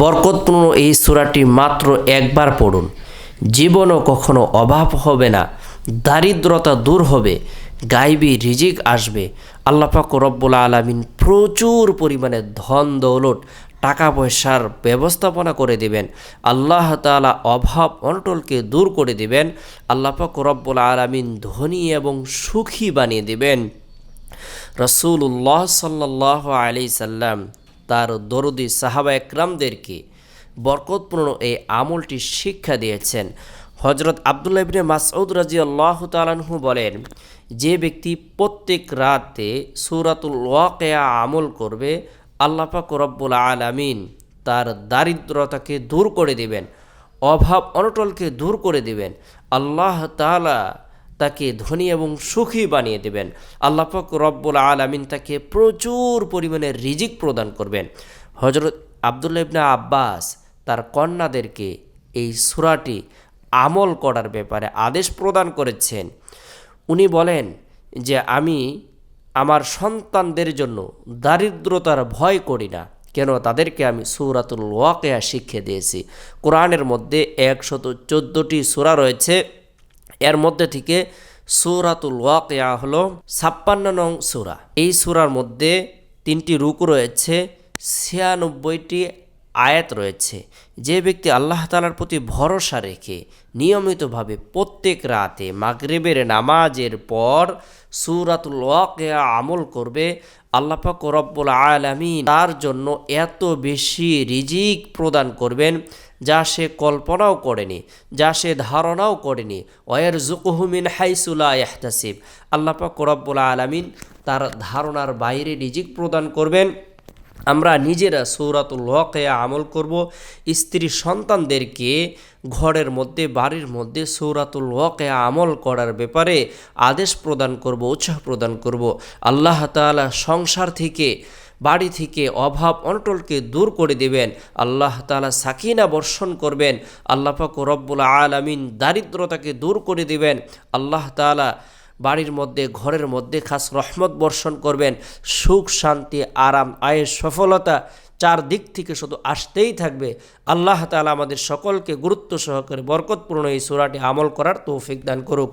বরকতপূর্ণ এই সূরাটি মাত্র একবার পড়ুন। জীবনও কখনো অভাব হবে না, দারিদ্রতা দূর হবে, গাইবি রিজিক আসবে। আল্লাহ পাক রব্বুল আলমিন প্রচুর পরিমাণে ধন দৌলত, টাকা পয়সার ব্যবস্থাপনা করে দিবেন। আল্লাহ তাআলা অভাব অনটলকে দূর করে দিবেন। আল্লাহ পাক রব্বুল আলমিন ধনী এবং সুখী বানিয়ে দিবেন। রসুল্লাহ সাল্লাহ আলি সাল্লাম তার দরদি সাহাবা একরামদেরকে বরকতপূর্ণ এই আমলটি শিক্ষা দিয়েছেন। হজরত আবদুল্লাহ ইবনে মাসউদ রাজি আল্লাহ তালাহু বলেন, যে ব্যক্তি প্রত্যেক রাতে সুরাতুল ওয়াকেয়া আমল করবে, আল্লাহ পাক রব্বুল আলামিন তার দারিদ্রতাকে দূর করে দিবেন, অভাব অনটলকে দূর করে দেবেন। আল্লাহ তাআলা তাকে ধনী এবং সুখী বানিয়ে দেবেন। আল্লাহ পাক রব্বুল আলামিন তাকে প্রচুর পরিমাণে রিজিক প্রদান করবেন। হজরত আবদুল্লাহ ইবনা আব্বাস তার কন্যাদেরকে এই সূরাটি আমল করার ব্যাপারে আদেশ প্রদান করেছেন। উনি বলেন যে, আমি আমার সন্তানদের জন্য দারিদ্রতার ভয় করি না, কেন তাদেরকে আমি সূরাতুল ওয়াকেয়া শিক্ষা দিয়েছি। কোরআনের মধ্যে একশত চোদ্দোটি সূরা রয়েছে। এর মধ্যে থেকে সুরাতুল ওয়াকিয়া হল ছাপ্পান্ন নং সুরা। এই সুরার মধ্যে তিনটি রুক রয়েছে, ছিয়ানব্বইটি আয়াত রয়েছে, যে ব্যক্তি আল্লাহ তালার প্রতি ভরসা রেখে নিয়মিতভাবে প্রত্যেক রাতে মাগরিবের নামাজের পর সূরাতুল আমল করবে, আল্লাহ রব্বুল আলামিন তার জন্য এত বেশি রিজিক প্রদান করবেন যা সে কল্পনাও করেনি, যা সে ধারণাও করেনি। ওয়ের জুকুহুমিন হাইসুলা ইহতাসিব আল্লাহ পাক রব্বুল আলামিন তার ধারণার বাইরে রিজিক প্রদান করবেন। আমরা নিজেরা সৌরাতুল ওয়াকিয়া আমল করব। স্ত্রী সন্তানদেরকে ঘরের মধ্যে, বাড়ির মধ্যে সৌরাতুল ওয়াকিয়া আমল করার ব্যাপারে আদেশ প্রদান করব, উৎসাহ প্রদান করব। আল্লাহ তাআলা সংসার থেকে, বাড়ি থেকে অভাব অনটলকে দূর করে দেবেন। আল্লাহ তাআলা সাকিনা বর্ষণ করবেন। আল্লাহ পাক রব্বুল আলামিন দারিদ্রতাকে দূর করে দিবেন। আল্লাহ তাআলা বাড়ির মধ্যে, ঘরের মধ্যে খাস রহমত বর্ষণ করবেন। সুখ, শান্তি, আরাম, আয়ের সফলতা চার দিক থেকে শুধু আসতেই থাকবে। আল্লাহ তালা আমাদের সকলকে গুরুত্ব সহকারে বরকতপূর্ণ এই সুরাটি আমল করার তৌফিক দান করুক।